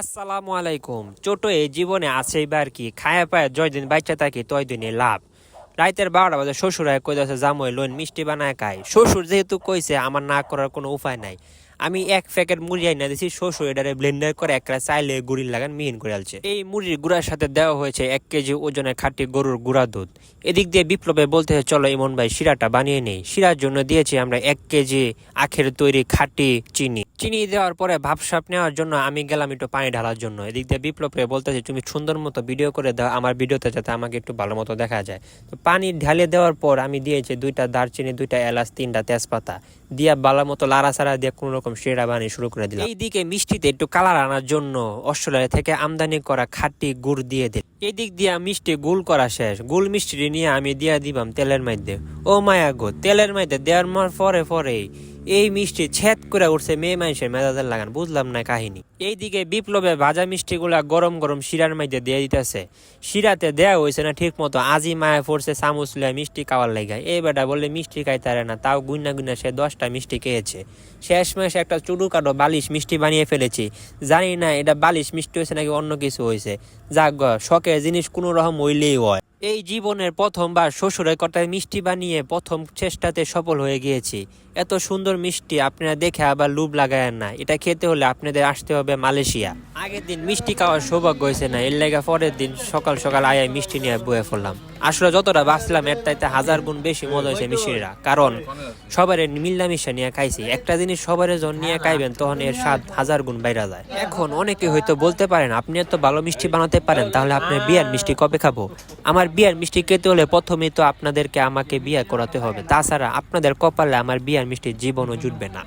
আসসালামু আলাইকুম। ছোট এই জীবনে আছে এবার কি? খায়া পায় জয় দিন বাচ্চা থাকি, তয় দিনে লাভ। রাইতের বারোটা বাজে, শ্বশুর হয় কইতেছে, জামই, লোন, মিষ্টি বানায় খায় শ্বশুর যেহেতু কইছে, আমার না করার কোনো উপায় নাই। আমি এক প্যাকেট মুড়ি আইনা দিছি শ্বশুর এটারে ব্লেন্ডার করে একটা চাইলে গুড়ি লাগান মিহিন করে আলছে। এই মুড়ির গুড়ার সাথে দেওয়া হয়েছে এক কেজি ওজনের খাঁটি গরুর গুঁড়া দুধ। এদিক দিয়ে বিপ্লবে বলতে চলো ইমন ভাই, শিরাটা বানিয়ে নেই। শিরার জন্য দিয়েছি আমরা এক কেজি আখের তৈরি খাঁটি চিনি। চিনি দেওয়ার পরে ভাবসাপ নেওয়ার জন্য আমি গেলাম একটু পানি ঢালার জন্য। এদিক দিয়ে বিপ্লবে বলতেছি তুমি সুন্দর মতো ভিডিও করে দাও আমার ভিডিওতে যাতে আমাকে একটু ভালো মতো দেখা যায়। তো পানি ঢালে দেওয়ার পর আমি দিয়েছি দুইটা দারচিনি, দুইটা এলাচ, তিনটা তেজপাতা। দিয়া ভালো মতো লাড়াচাড়া দিয়ে কোনো রকম সেরা বানিয়ে শুরু করে দিলাম। এইদিকে মিষ্টিতে একটু কালার আনার জন্য অস্ট্রেলিয়া থেকে আমদানি করা খাটি গুড় দিয়ে দিল এই দিক দিয়ে মিষ্টি গুল করা শেষ। গুল মিষ্টি নিয়ে আমি দিয়া দিবাম তেলের মধ্যে। ও মায়া গো, তেলের মধ্যে দেওয়ার পরে পরে এই মিষ্টি ছেদ করে উঠছে মেয়ে মানুষের মেজাজের লাগান বুঝলাম না কাহিনী। এইদিকে বিপ্লবে ভাজা মিষ্টিগুলা গরম গরম শিরার মধ্যে দিয়ে দিতেছে। শিরাতে দেয়া হয়েছে না ঠিক মতো আজি মায়া পড়ছে চামচ লিয়া মিষ্টি খাওয়ার লেগে এই বেটা বললে মিষ্টি খাইতারে না তাও গুন্না গুন্না সে দশটা মিষ্টি খেয়েছে। শেষ মাসে একটা চুডু কাটো বালিশ মিষ্টি বানিয়ে ফেলেছি। জানি না এটা বালিশ মিষ্টি হয়েছে নাকি অন্য কিছু হয়েছে। গ, শখের জিনিস কোনো রকম হইলেই হয়। এই জীবনের প্রথমবার শ্বশুরের কটায় মিষ্টি বানিয়ে প্রথম চেষ্টাতে সফল হয়ে গিয়েছি। এত সুন্দর মিষ্টি আপনারা দেখে আবার লুব লাগায়েন না। এটা খেতে হলে আপনাদের আসতে হবে মালয়েশিয়া। আগের দিন মিষ্টি খাওয়ার সৌভাগ্য হয়েছে না, এর লেগে পরের দিন সকাল সকাল আয়া মিষ্টি নিয়ে বয়ে ফেললাম আসলে যতটা বাঁচলাম, এর তাইতে হাজার গুণ বেশি মজা হয়েছে মিষ্টিরা। কারণ সবার মিল্লামিশা নিয়ে খাইছি। একটা জিনিস সবার যখন নিয়ে খাইবেন, তখন এর স্বাদ হাজার গুণ বাইরা যায়। এখন অনেকে হয়তো বলতে পারেন, আপনি এত ভালো মিষ্টি বানাতে পারেন, তাহলে আপনার বিয়ার মিষ্টি কবে খাব? আমার বিয়ার মিষ্টি খেতে হলে প্রথমেই তো আপনাদেরকে আমাকে বিয়ে করাতে হবে। তাছাড়া আপনাদের কপালে আমার বিয়ার মিষ্টি জীবনও জুটবে না।